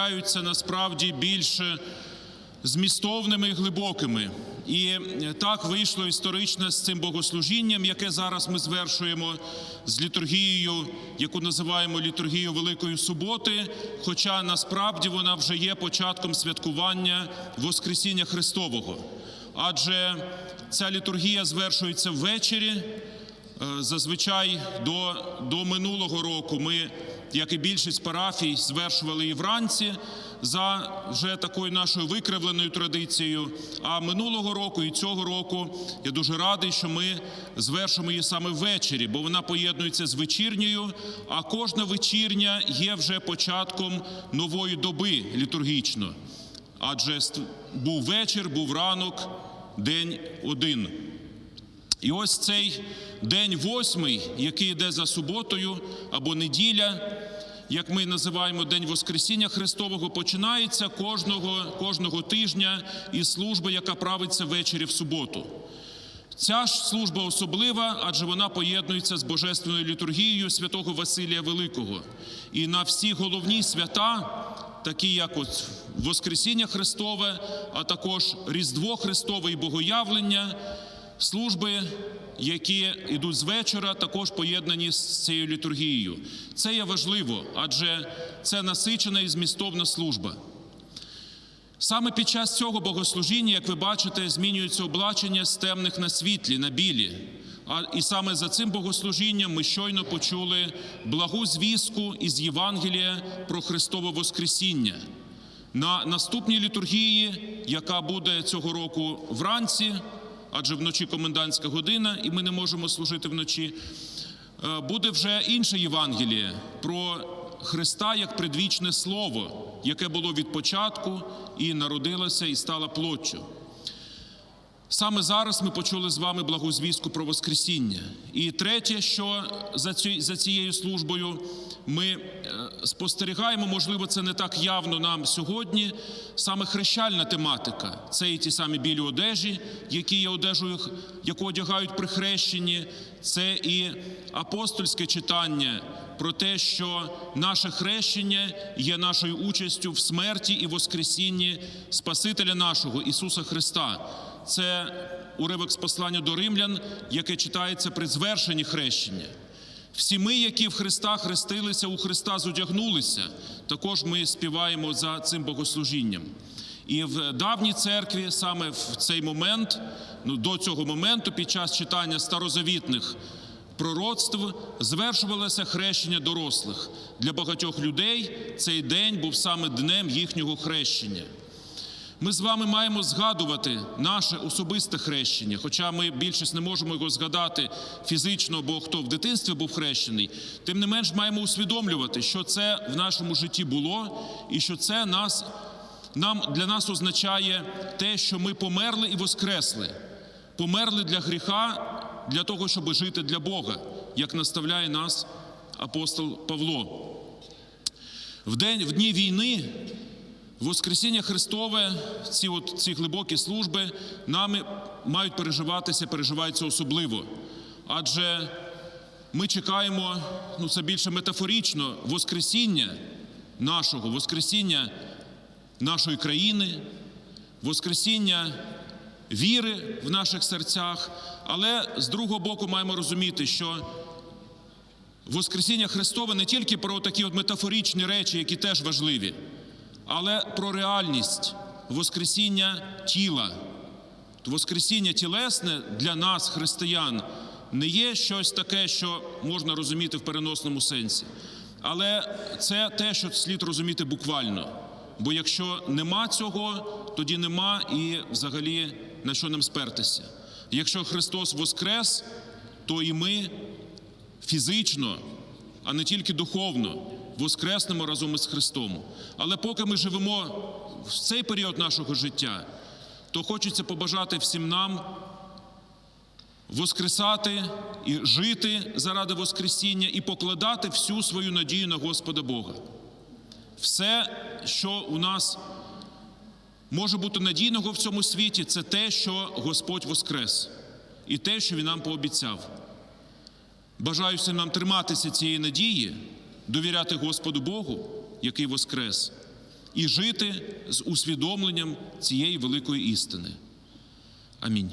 виявляються насправді більш змістовними і глибокими. І е, так вийшло історично з цим богослужінням, яке зараз ми звершуємо з літургією, яку називаємо літургією Великої Суботи. Хоча насправді вона вже є початком святкування Воскресіння Христового. Адже ця літургія звершується ввечері. Е, Зазвичай до, до минулого року ми, як і більшість парафій, звершували її вранці за вже такою нашою викривленою традицією. А минулого року і цього року я дуже радий, що ми звершимо її саме ввечері, бо вона поєднується з вечірньою. А кожна вечірня є вже початком нової доби літургічно. Адже був вечір, був ранок, день один. І ось цей день восьмий, який йде за суботою або неділя, як ми називаємо День Воскресіння Христового, починається кожного, кожного тижня із служби, яка правиться ввечері в суботу. Ця ж служба особлива, адже вона поєднується з божественною літургією святого Василія Великого. І на всі головні свята, такі як от Воскресіння Христове, а також Різдво Христове і Богоявлення, служби, які йдуть з вечора, також поєднані з цією літургією. Це є важливо, адже це насичена і змістовна служба. Саме під час цього богослужіння, як ви бачите, змінюється облачення з темних на світлі, на білі. А і саме за цим богослужінням ми щойно почули благу звістку із Євангелія про Христове Воскресіння. На наступній літургії, яка буде цього року вранці, адже вночі комендантська година, і ми не можемо служити вночі. е, Буде вже інше Євангеліє про Христа як предвічне Слово, яке було від початку і народилося, і стало плоттю. Саме зараз ми почули з вами благу звістку про Воскресіння. І третє, що за цією службою ми е, спостерігаємо, можливо, це не так явно нам сьогодні. Саме хрещальна тематика це і ті самі білі одежі, які є одежею, яку одягають при хрещенні, це і апостольське читання про те, що наше хрещення є нашою участю в смерті і воскресінні Спасителя нашого Ісуса Христа. Це уривок з послання до римлян, яке читається при звершенні хрещення. Всі ми, які в Христа хрестилися, у Христа зодягнулися. Також ми співаємо за цим богослужінням. І в давній церкві саме в цей момент, ну до цього моменту, під час читання старозавітних пророцтв, звершувалося хрещення дорослих. Для багатьох людей цей день був саме днем їхнього хрещення. Ми з вами маємо згадувати наше особисте хрещення, хоча ми більшість не можемо його згадати фізично, бо хто в дитинстві був хрещений, тим не менш маємо усвідомлювати, що це в нашому житті було, і що це нас, нам, для нас означає те, що ми померли і воскресли, померли для гріха, для того, щоб жити для Бога, як наставляє нас апостол Павло. В день в дні війни Воскресіння Христове, ці от ці глибокі служби нами мають переживатися, переживаються особливо. Адже ми чекаємо, ну це більше метафорично, Воскресіння нашого, Воскресіння нашої країни, Воскресіння віри в наших серцях. Але з другого боку маємо розуміти, що Воскресіння Христове не тільки про такі от метафоричні речі, які теж важливі але про реальність Воскресіння тіла. Воскресіння тілесне для нас, християн, не є щось таке, що можна розуміти в переносному сенсі. Але це те, що слід розуміти буквально. Бо якщо нема цього, тоді нема і взагалі на що нам спертися. Якщо Христос воскрес, то і ми фізично, а не тільки духовно, воскреснемо разом із Христом. Але поки ми живемо в цей період нашого життя, то хочеться побажати всім нам воскресати і жити заради Воскресіння і покладати всю свою надію на Господа Бога. Все, що у нас може бути надійного в цьому світі, це те, що Господь воскрес, і те, що Він нам пообіцяв. Бажаю всім нам триматися цієї надії, довіряти Господу Богу, який воскрес, і жити з усвідомленням цієї великої істини. Амінь.